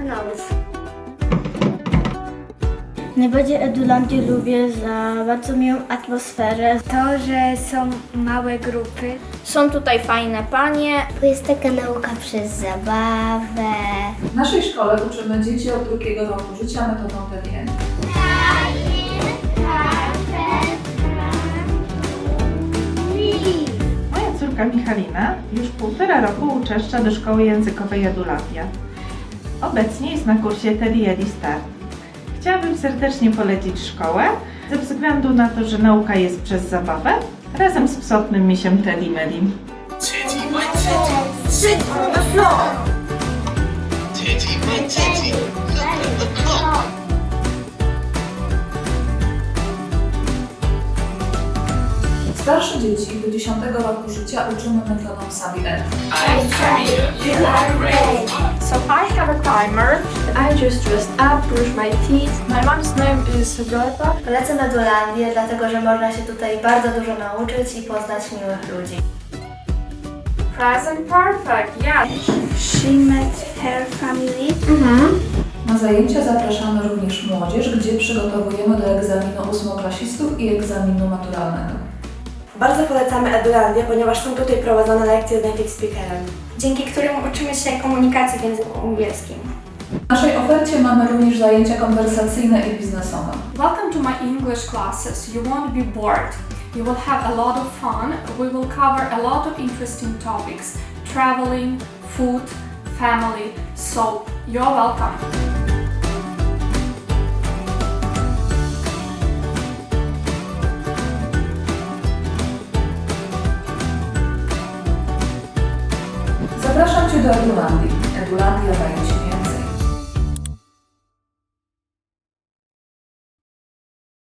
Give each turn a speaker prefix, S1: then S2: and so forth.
S1: Arnolf. Najbardziej Edulandię lubię za bardzo miłą atmosferę.
S2: To, że są małe grupy.
S1: Są tutaj fajne panie.
S2: Bo jest taka nauka przez zabawę.
S3: W naszej szkole uczymy dzieci od drugiego roku życia metodą Delien.
S4: Moja córka Michalina już półtora roku uczeszcza do szkoły językowej Edulandia. Obecnie jest na kursie Telieri Start. Chciałabym serdecznie polecić szkołę ze względu na to, że nauka jest przez zabawę razem z psotnym misiem Telimelim.
S5: Titty, my titty, sit on the floor. Titty, my titty, look at the clock.
S3: Starsze dzieci do 10 roku życia uczymy metodą SABI-N.
S6: So I have a timer. I just dressed up, brush my teeth. My mom's name is Dorota.
S7: Polecam Edulandię, dlatego że można się tutaj bardzo dużo nauczyć i poznać miłych ludzi.
S6: Present perfect, yeah.
S2: She met her family.
S3: Na zajęcia zapraszamy również młodzież, gdzie przygotowujemy do egzaminu ósmoklasistów i egzaminu maturalnego.
S8: Bardzo polecamy Edulandię, ponieważ są tutaj prowadzone lekcje z native speakerem.
S2: Dzięki którym uczymy się komunikacji w języku angielskim.
S3: W naszej ofercie mamy również zajęcia konwersacyjne i biznesowe.
S6: Welcome to my English classes. You won't be bored. You will have a lot of fun. We will cover a lot of interesting topics traveling, food, family. So, you're welcome.
S3: Zapraszam Cię do Edulandii. Edulandia daje Ci